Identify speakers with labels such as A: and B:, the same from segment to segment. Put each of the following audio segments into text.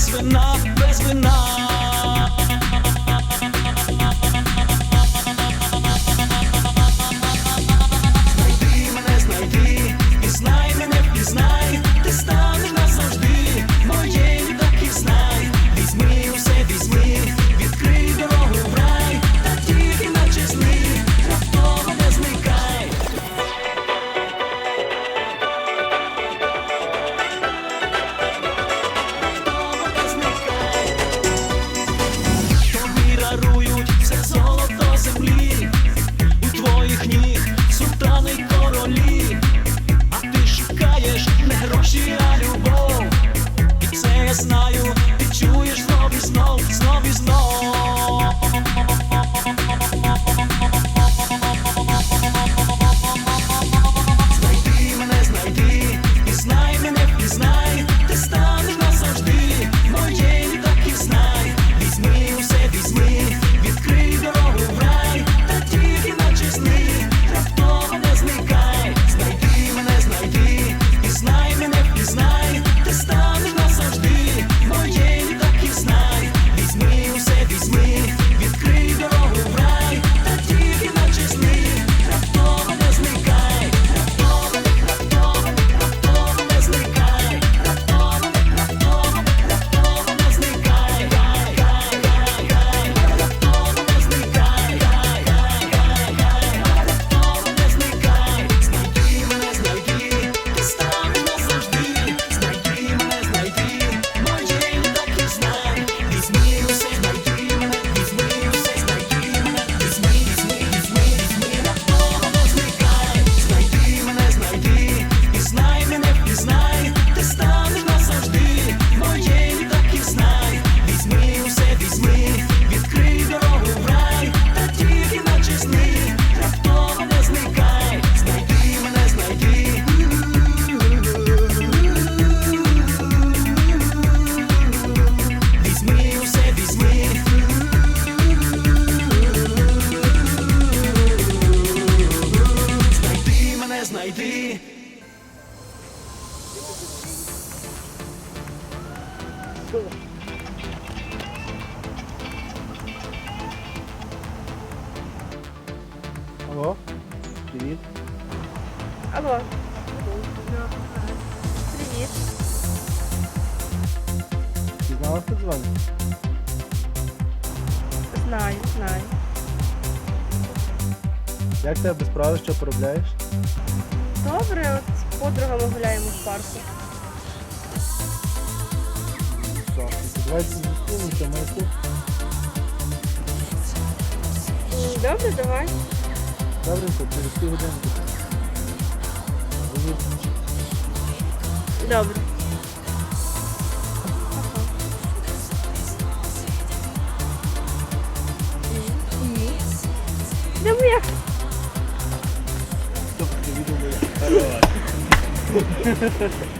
A: Best for now, best for now.
B: Алло, привіт.
C: Алло. Привіт.
B: Ти знала, хто дзвонить?
C: Знаю, знаю.
B: Як тебе без справи, що поробляєш?
C: Добре, от з подругами гуляємо в парку.
B: Так, давайте зустрінемося, моє тут.
C: Добре, давай.
B: Dobry kot, wszystkiego
C: Dobry. No bo
B: jak? Dobrze, widzimy.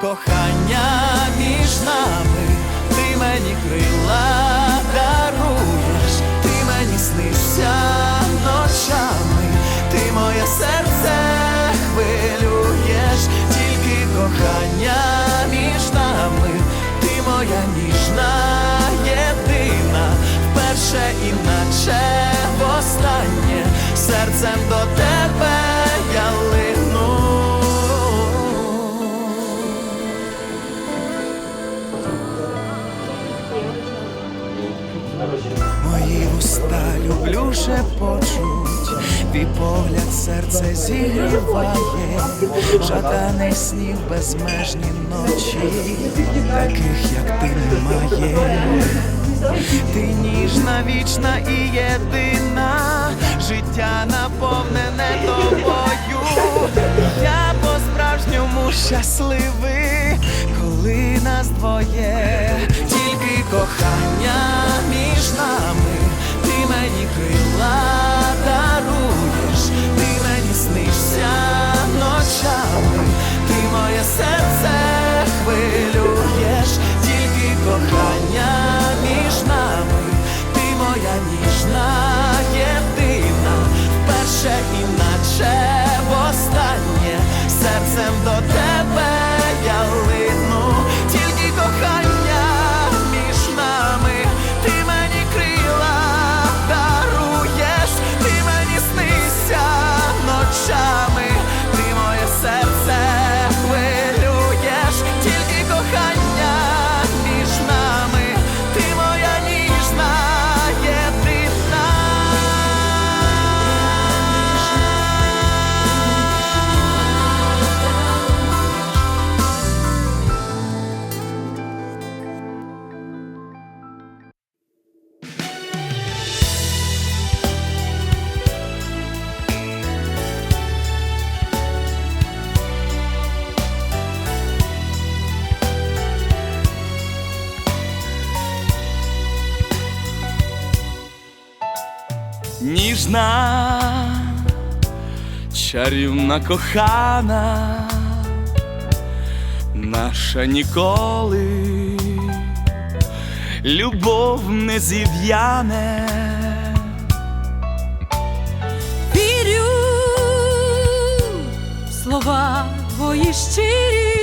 A: Кохання між нами, ти мені крила даруєш, ти мені снишся ночами, ти моє серце хвилюєш, тільки кохання між нами, ти моя ніжна єдина, вперше іначе востаннє, серцем до шепочуть, твій погляд серце зігріває, жаданий снів безмежні ночі, таких як ти немає. Ти ніжна, вічна і єдина, життя наповнене тобою. Я по-справжньому щасливий, коли нас двоє, тільки кохання між нами, крила даруєш, ти мені снишся ночами, ти моє серце хвилюєш, тільки кохання
D: ніжна, чарівна кохана, наша ніколи, любов не зів'яне.
E: Вірю в слова твої щирі,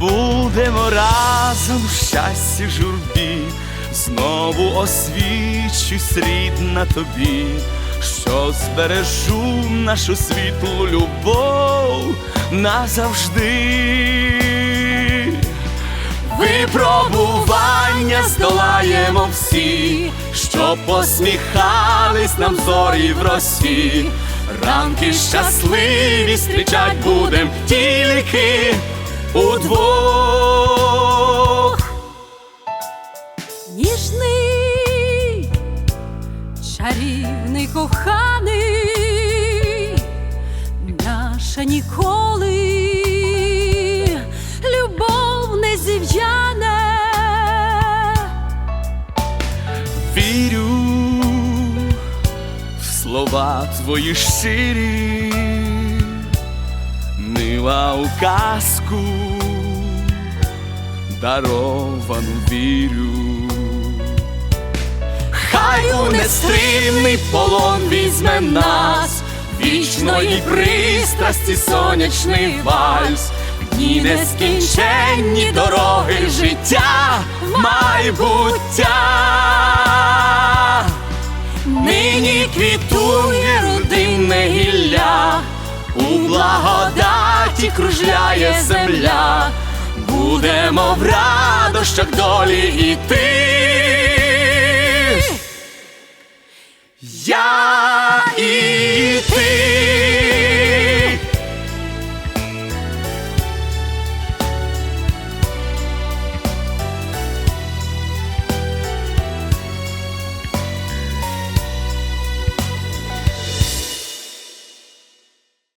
D: Будемо разом в щасті журбі, знову освічусь рідна тобі, що збережу нашу світлу любов назавжди. Випробування здолаємо всі, що посміхались нам зорі в росі. Ранки щасливі зустрічать будем тільки удвох.
E: Ніжний, чарівний коханий, наша ніколи любов не зів'яне.
D: Вірю в слова твої щирі, мила у казку, даровану вірю. Хай у нестримний полон візьме нас, вічної пристрасті сонячний вальс, дні нескінченні дороги життя майбуття. Кружляє земля, будемо в радощах долі іти. Я.